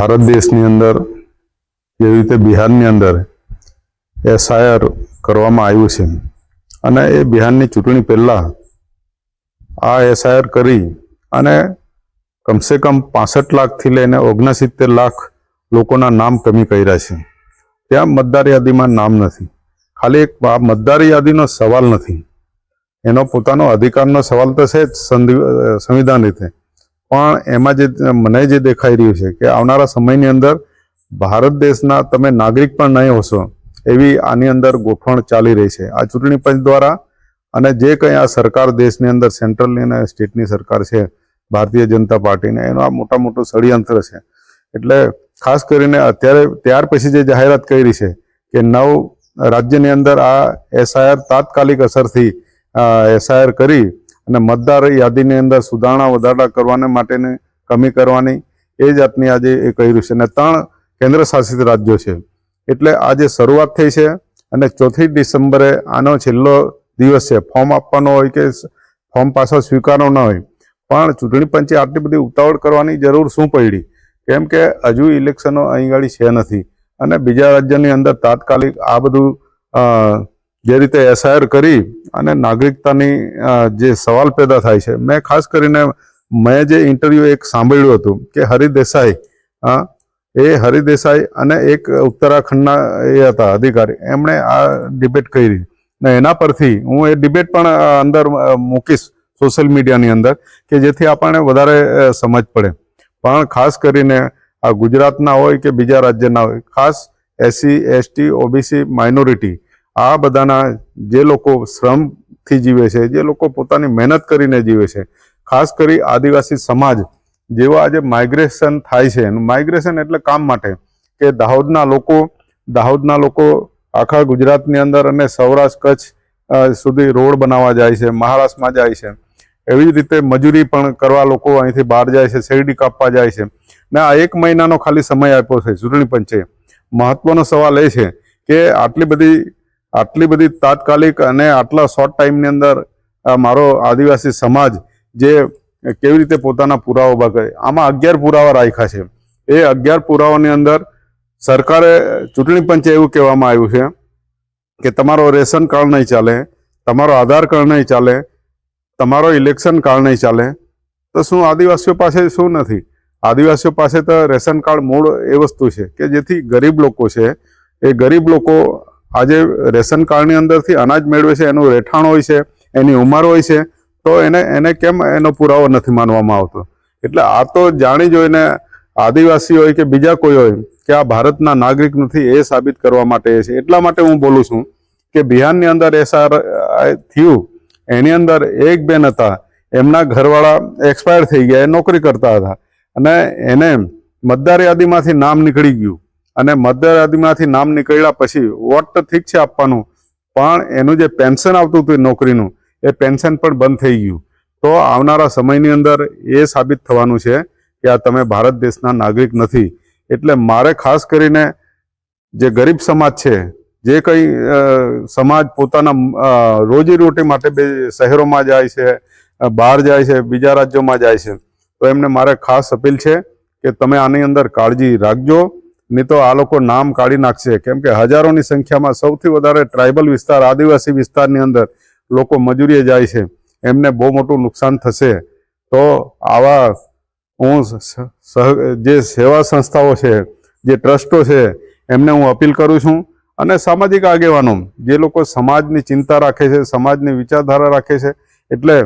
ભારત દેશની અંદર જેવી રીતે બિહારની અંદર એસઆઈઆર કરવામાં આવ્યું છે અને એ બિહારની ચૂંટણી પહેલાં આ એસઆઈઆર કરી અને કમસે કમ પાસઠ લાખથી લઈને ઓગણસિત્તેર લાખ લોકોના નામ કમી કર્યા છે. ત્યાં મતદાર યાદીમાં નામ નથી. ખાલી એક મતદાર યાદીનો સવાલ નથી. એનો પોતાનો અધિકારનો સવાલ તો છે જ સંવિધાન રીતે. પણ એમાં જે, મને જે દેખાઈ રહ્યું છે કે આવનારા સમયની અંદર ભારત દેશના તમે નાગરિક પણ નહીં હોશો, એવી આની અંદર ગોઠવણ ચાલી રહી છે. આ ચૂંટણી પંચ દ્વારા અને જે કંઈ આ સરકાર દેશની અંદર સેન્ટ્રલની અને સ્ટેટની સરકાર છે, ભારતીય જનતા પાર્ટીને, એનો આ મોટા મોટું ષડયંત્ર છે. એટલે ખાસ કરીને અત્યારે, ત્યાર પછી જે જાહેરાત કરી છે કે નવ રાજ્યની અંદર આ એસઆઈઆર તાત્કાલિક અસરથી એસઆઈઆર કરી અને મતદાર યાદીની અંદર સુધારણા વધારા કરવાને માટેની કમી કરવાની એ જાતની આજે એ કર્યું છે. અને ત્રણ કેન્દ્ર શાસિત રાજ્યો છે. એટલે આજે શરૂઆત થઈ છે અને ચોથી ડિસેમ્બરે આનો છેલ્લો દિવસ છે. ફોર્મ આપવાનો હોય કે ફોર્મ પાછો સ્વીકારવાનો ન હોય. પણ ચૂંટણી પંચે આટલી બધી ઉતાવળ કરવાની જરૂર શું પડી? કેમ કે હજુ ઇલેક્શનો અહીં ગાડી છે નથી. અને બીજા રાજ્યની અંદર તાત્કાલિક આ બધું જે રીતે એસઆઈઆર કરી અને નાગરિકતાની જે સવાલ પેદા થાય છે, મેં ખાસ કરીને મેં જે ઇન્ટરવ્યુ એક સાંભળ્યું હતું કે હરિદેસાઈ હા એ હરિદેસાઈ અને એક ઉત્તરાખંડના એ હતા અધિકારી, એમણે આ ડિબેટ કરી. ને એના પરથી હું એ ડિબેટ પણ અંદર મૂકીશ સોશિયલ મીડિયાની અંદર કે જેથી આપણને વધારે સમજ પડે. પણ ખાસ કરીને આ ગુજરાતના હોય કે બીજા રાજ્યના હોય, ખાસ એસસી, એસટી, ઓબીસી માઇનોરિટી આ બધાના જે લોકો શ્રમથી જીવે છે, જે લોકો પોતાની મહેનત કરીને જીવે છે, ખાસ કરી આદિવાસી સમાજ જેવા આજે માઇગ્રેશન થાય છે. માઇગ્રેશન એટલે કામ માટે કે દાહોદના લોકો દાહોદના લોકો આખા ગુજરાતની અંદર અને સૌરાષ્ટ્ર કચ્છ સુધી રોડ બનાવવા જાય છે, મહારાષ્ટ્રમાં જાય છે. એવી જ રીતે મજૂરી પણ કરવા લોકો અહીંથી બહાર જાય છે, શેરડી કાપવા જાય છે. ને આ એક મહિનાનો ખાલી સમય આપ્યો છે ચૂંટણી પંચે. મહત્વનો સવાલ એ છે કે આટલી બધી આટલી બધી તાત્કાલિક અને આટલા શોર્ટ ટાઈમની અંદર મારો આદિવાસી સમાજ જે કેવી રીતે પોતાના પુરાવા ઊભા કરે, આમાં અગિયાર પુરાવા રાખ્યા છે. એ અગિયાર પુરાવાની અંદર સરકારે ચૂંટણી પંચે એવું કહેવામાં આવ્યું છે કે તમારો રેશન કાર્ડ નહીં ચાલે, તમારો આધાર કાર્ડ નહીં ચાલે, તમારો ઇલેક્શન કાર્ડ નહીં ચાલે, તો શું આદિવાસીઓ પાસે શું નથી? આદિવાસીઓ પાસે તો રેશન કાર્ડ મૂળ એ વસ્તુ છે કે જેથી ગરીબ લોકો છે, એ ગરીબ લોકો આજે રેશન કાર્ડની અંદરથી અનાજ મેળવે છે, એનું રહેઠાણ હોય છે, એની ઉંમર હોય છે, તો એને એને કેમ એનો પુરાવો નથી માનવામાં આવતો? એટલે આ તો જાણી જોઈને આદિવાસી હોય કે બીજા કોઈ હોય કે આ ભારતના નાગરિક નથી, એ સાબિત કરવા માટે છે. એટલા માટે હું બોલું છું કે બિહારની અંદર એસઆર થયું, એની અંદર એક બેન હતા, એમના ઘરવાળા એક્સપાયર થઈ ગયા, એ નોકરી કરતા હતા. અને એને મતદાર યાદીમાંથી નામ નીકળી ગયું. અને મધ્ય યાદીમાંથી નામ નીકળ્યા પછી વોટ તો ઠીક છે આપવાનું? પણ એનું જે પેન્શન આવતું હતું નોકરીનું, એ પેન્શન પણ બંધ થઈ ગયું. તો આવનારા સમયની અંદર એ સાબિત થવાનું છે કે આ તમે ભારત દેશના નાગરિક નથી. એટલે મારે ખાસ કરીને જે ગરીબ સમાજ છે, જે કંઈ સમાજ પોતાના રોજીરોટી માટે બે શહેરોમાં જાય છે બહાર જાય છે, બીજા રાજ્યોમાં જાય છે, તો એમને મારે ખાસ અપીલ છે કે તમે આની અંદર કાળજી રાખજો. નહીં તો આ લોકો નામ કાઢી નાખશે. કેમ કે હજારોની સંખ્યામાં સૌથી વધારે ટ્રાઇબલ વિસ્તાર, આદિવાસી વિસ્તારની અંદર લોકો મજૂરીએ જાય છે. એમને બહુ મોટું નુકસાન થશે. તો આવા હું જે સેવા સંસ્થાઓ છે, જે ટ્રસ્ટો છે, એમને હું અપીલ કરું છું. અને સામાજિક આગેવાનો, જે લોકો સમાજની ચિંતા રાખે છે, સમાજની વિચારધારા રાખે છે, એટલે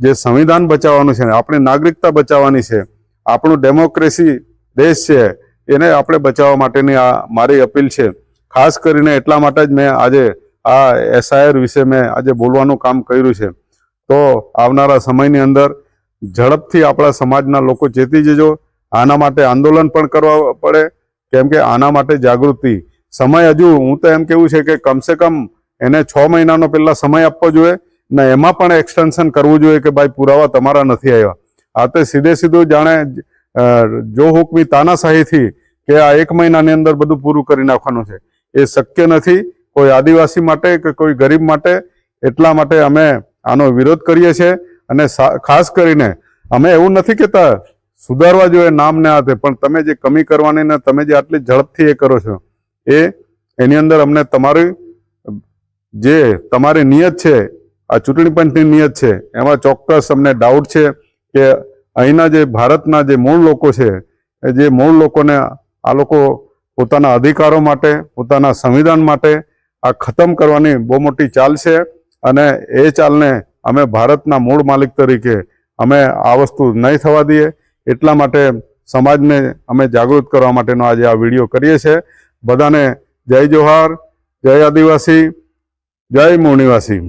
જે સંવિધાન બચાવવાનું છે, આપણી નાગરિકતા બચાવવાની છે, આપણું ડેમોક્રેસી દેશ છે એને આપણે બચાવવા માટેની આ મારી અપીલ છે. ખાસ કરીને એટલા માટે જ મેં આજે આ એસઆઈઆર વિશે મેં આજે બોલવાનું કામ કર્યું છે. તો આવનારા સમયની અંદર ઝડપથી આપણા સમાજના લોકો ચેતી જજો. આના માટે આંદોલન પણ કરવા પડે. કેમ કે આના માટે જાગૃતિ. સમય હજુ, હું તો એમ કેવું છે કે કમસે કમ એને છ મહિનાનો પહેલાં સમય આપવો જોઈએ. ને એમાં પણ એક્સટેન્શન કરવું જોઈએ કે ભાઈ પુરાવા તમારા નથી આવ્યા. આ તો સીધે સીધું જાણે જો હુકમી તાનાશાહીથી કે આ એક મહિનાની અંદર બધું પૂરું કરી નાખવાનું છે, એ શક્ય નથી. કોઈ આદિવાસી માટે કે કોઈ ગરીબ માટે એટલા માટે અમે આનો વિરોધ કરીએ છીએ અને ખાસ કરીને અમે એવું નથી કહેતા, સુધારવા જોઈએ નામ ને હાથે પણ તમે જે કમી કરવાની ને તમે જે આટલી ઝડપથી એ કરો છો, એ, એની અંદર અમને તમારી, જે તમારી નિયત છે, આ ચૂંટણી પંચની નિયત છે, એમાં ચોક્કસ અમને ડાઉટ છે કે અહીંના જે ભારતના જે મૂળ લોકો છે, એ જે મૂળ લોકોને આ લોકો પોતાના અધિકારો માટે, પોતાના સંવિધાન માટે આ ખતમ કરવાની બહુ મોટી ચાલ છે અને એ ચાલને અમે ભારતના મૂળ માલિક તરીકે અમે આ વસ્તુ નહીં થવા દઈએ. એટલા માટે સમાજને અમે જાગૃત કરવા માટેનો આજે આ વીડિયો કરીએ છીએ. બધાને જય જોહાર, જય આદિવાસી, જય મૂળ નિવાસી.